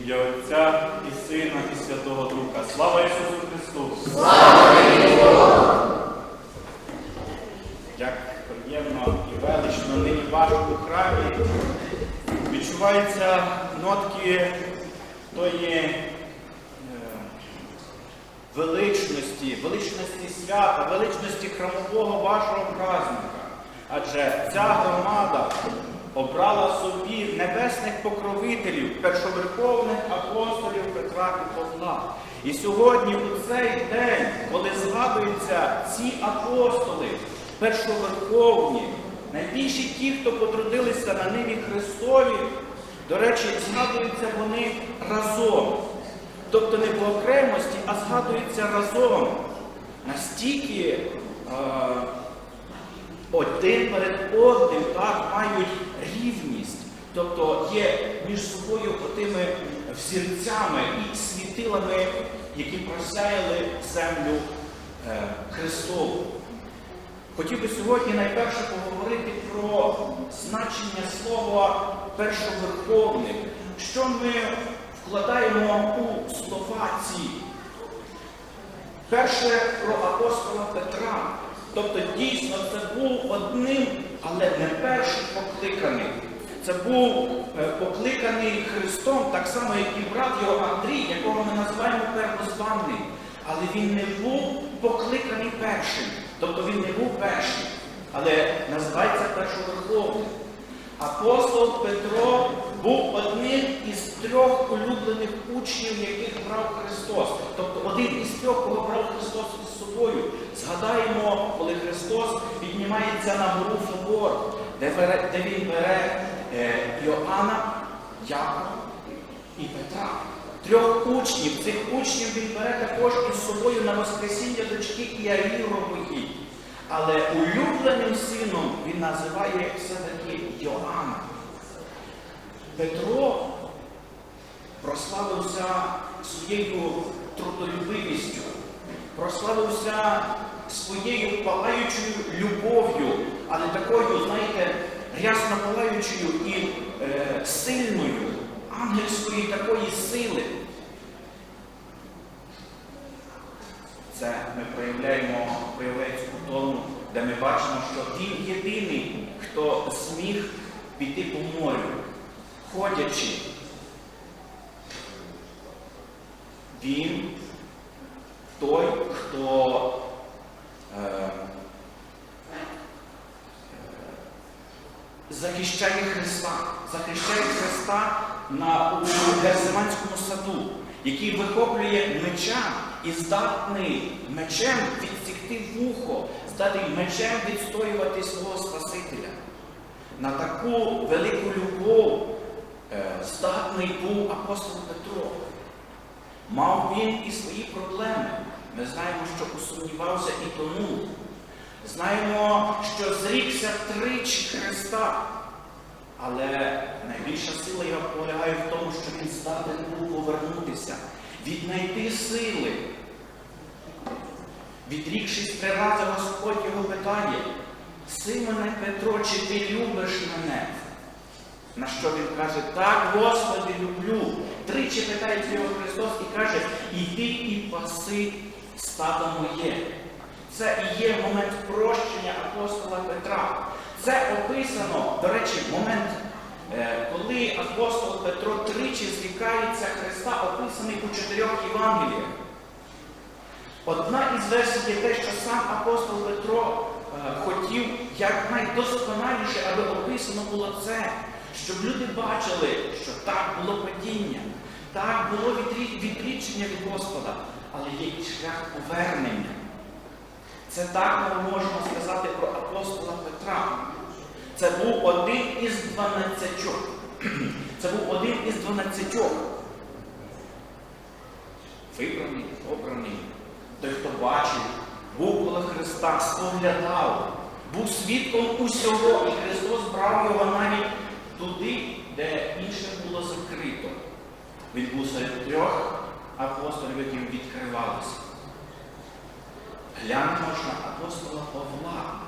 ім'я Отця і Сина, і Святого Духа. Слава Ісусу Христу! Слава! Як приємно і велично нині бачу у храмі. Відчуваються нотки тої е, величності, величності свята, величності храмового вашого праздника. Адже ця громада обрала собі небесних покровителів, першоверховних апостолів Петра і Павла. І сьогодні, у цей день, коли згадуються ці апостоли, першоверховні, найбільші ті, хто потрудилися на ниві Христові, до речі, згадуються вони разом. Тобто не по окремості, а згадуються разом. Настільки е, один перед одним так, мають рівність. Тобто є між собою тими взірцями і світилами, які просяяли землю е, Христову. Хотів би сьогодні найперше поговорити про значення слова першоверховник. Що ми вкладаємо у слова ці? Перше про апостола Петра. Тобто дійсно це був одним, але не перший покликаний. Це був е, покликаний Христом, так само, як і брат його Андрій, якого ми називаємо первозваний. Але він не був покликаний першим. Тобто він не був перший, але називається першоверховним. Апостол Петро був одним із трьох улюблених учнів, яких брав Христос. Тобто один із трьох, кого брав Христос із собою. Христос піднімається на гору Фобор, де, де він бере е, Йоанна, Якова і Петра. Трьох учнів. Цих учнів він бере також із собою на Воскресіння дочки Іаїрової. Але улюбленим сином він називає все-таки Йоанна. Петро прославився своєю трудолюбивістю, прославився своєю палаючою любов'ю, але такою, знаєте, рясно палаючою і е, сильною, ангельської такої сили. Це ми проявляємо, у тому, де ми бачимо, що він єдиний, хто зміг піти по морю, ходячи. Він той, хто е, е, захищає Христа, захищає Христа на у Герсиманському саду, який вихоплює меча і здатний мечем відсікти вухо, здатний мечем відстоювати свого Спасителя. На таку велику любов е, здатний був апостол Петро. Мав він і свої проблеми. Ми знаємо, що усумнівався і тонув. Знаємо, що зрікся тричі Христа. Але найбільша сила його полягає в тому, що він здатен був повернутися, віднайти сили. Відрікшись три рази, Господь його питає, Симоне Петро, чи ти любиш мене? На що він каже, так, Господи, люблю. Тричі питається його Христос і каже, іди і паси стадо моє. Це і є момент прощення апостола Петра. Це описано, до речі, момент, е, коли апостол Петро тричі зрікається Христа, описаний у чотирьох Євангеліях. Одна із версій є те, що сам апостол Петро е, хотів якнайдосконаліше, аби описано було це, щоб люди бачили, що так було падіння, так було відрічення від Господа, але є і шлях повернення. Це так ми можемо сказати про апостола Петра. Це був один із дванадцятьох. Це був один із дванадцятьох. Вибраний, обраний. Той, хто бачив, був коло Христа, споглядав, був свідком усього, і Христос брав його навіть туди, де інше було закрито. Він був серед трьох апостолів, яким відкривалося. Глянемо ж на апостола Павла.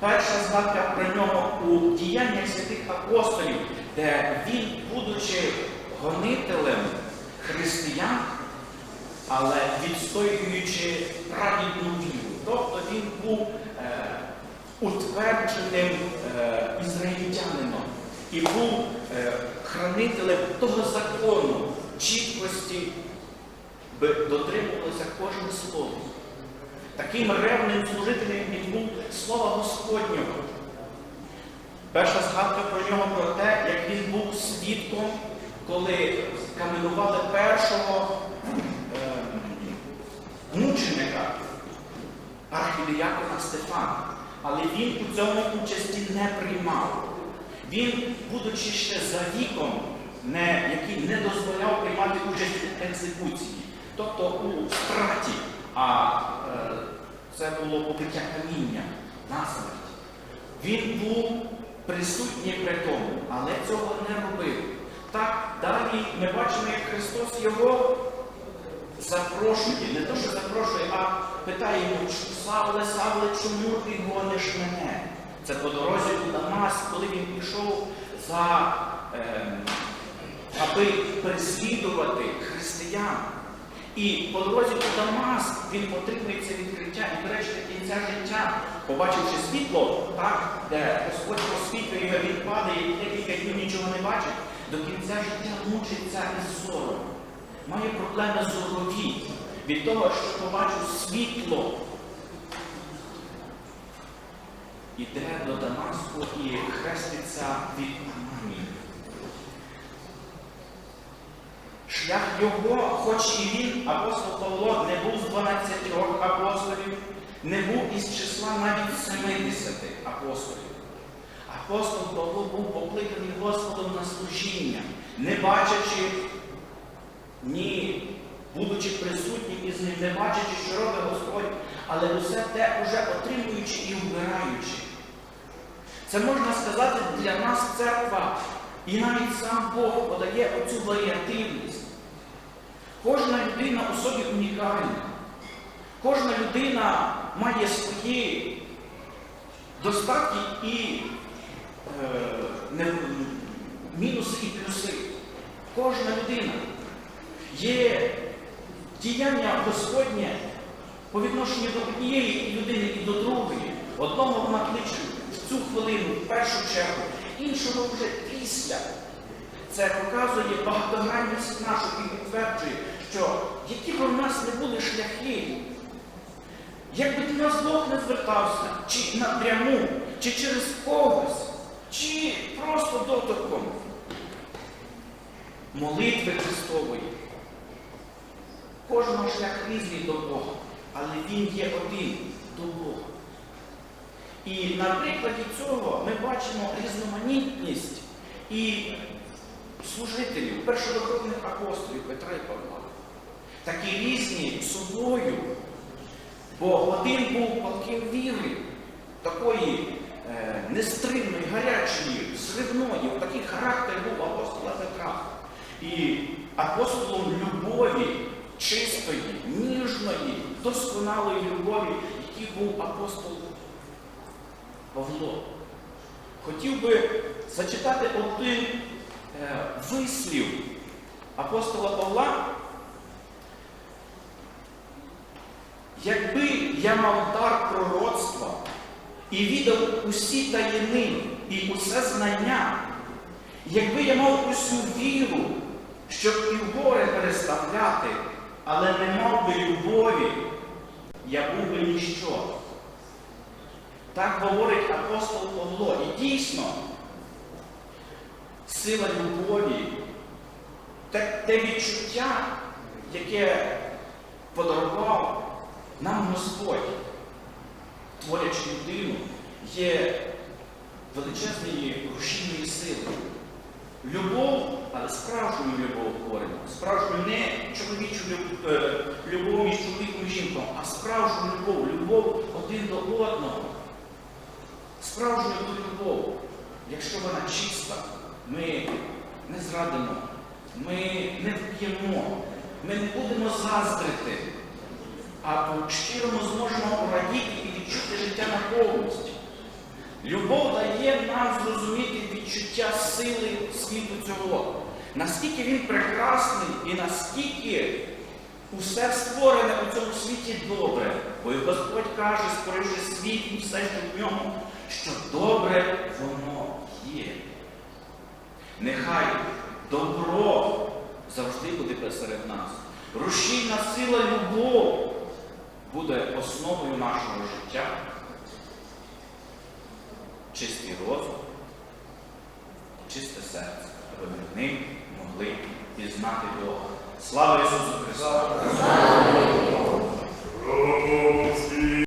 Перша згадка про нього у діяннях святих апостолів, де він, будучи гонителем християн, але відстоюючи праведну віру. Тобто він був е, утвердженим е, ізраїльтянином і був е, хранителем того закону, чіткості, дотримувалося кожне слово. Таким ревним служителем він був слова Господнього. Перша згадка про нього про те, як він був свідком, коли каменували першого е, мученика архідіякона Стефана. Але він у цьому участі не приймав. Він, будучи ще за віком, не, який не дозволяв приймати участь у екзекуції, тобто у страті, а е, це було побиття каміння насмерть. Він був присутній при тому, але цього не робив. Так, далі ми бачимо, як Христос його запрошує, не то, що запрошує, а питає йому, Савле, Савле, чому ти гониш мене? Це по дорозі у Дамаск, коли він пішов за, ем, аби переслідувати християн. І по дорозі у Дамаск він отримує це відкриття і, речі, до кінця життя, побачивши світло, так, де Господь освітлює він падає і декілька днів нічого не бачить, до кінця життя мучиться із зором. Має проблеми зорові від того, що побачив світло. Іде до Дамаску і хреститься від Амані. Шлях його, хоч і він, апостол Павло, не був з 12 апостолів, не був із числа навіть 70 апостолів. Апостол Павло був покликаний Господом на служіння, не бачачи, ні, будучи присутнім із ним, не бачачи, що робить Господь, але усе те уже отримуючи і вбираючи. Це можна сказати для нас церква, і навіть сам Бог подає оцю варіативність. Кожна людина у собі унікальна. Кожна людина має свої достатки і е, мінуси і плюси. Кожна людина. Є діяння Господнє по відношенню до однієї людини і до другої. Одного вона кличе в цю хвилину, в першу чергу, іншого вже після. Це показує багатогранність нашу і підтверджує, що які б у нас не були шляхи, як би до нас Бог не звертався, чи напряму, чи через когось, чи просто доторком молитви Христової. Кожного шлях різний до Бога, але Він є один до Бога. І на прикладі цього ми бачимо різноманітність і служителів, першодуховних апостолів Петра і Павла. Такі різні собою, бо один був палким віри, такої е, нестримної, гарячої, зривної, такий характер був апостола Петра. І апостолом любові, чистої, ніжної, досконалої любові, який був апостол Павло. Хотів би зачитати один вислів апостола Павла. Якби я мав дар пророцтва і віддав усі таїни і усе знання, якби я мав усю віру, щоб і гори переставляти, але не мав би любові, я був би ніщо. Так говорить апостол Павло. І дійсно, сила любові, те, те відчуття, яке подарував нам Господь, творячи людину, є величезною рушійною силою. Любов, але справжню любов говоримо. Справжню не чоловічу е, любов між чоловіком і жінком, а справжню любов, любов один до одного. Справжню любов, якщо вона чиста, ми не зрадимо, ми не вп'ємо, ми не будемо заздрити, а по-щирому зможемо порадіти і відчути життя на повністю. Любов дає нам зрозуміти відчуття сили світу цього. наскільки він прекрасний і наскільки усе створене у цьому світі добре. Бо і Господь каже, створивши світ і все, що в ньому, що добре воно є. Нехай добро завжди буде серед нас. Рушійна сила любов буде основою нашого життя. Чистий розум, чисте серце, аби ми в ним могли пізнати Бога. Слава Ісусу Христу!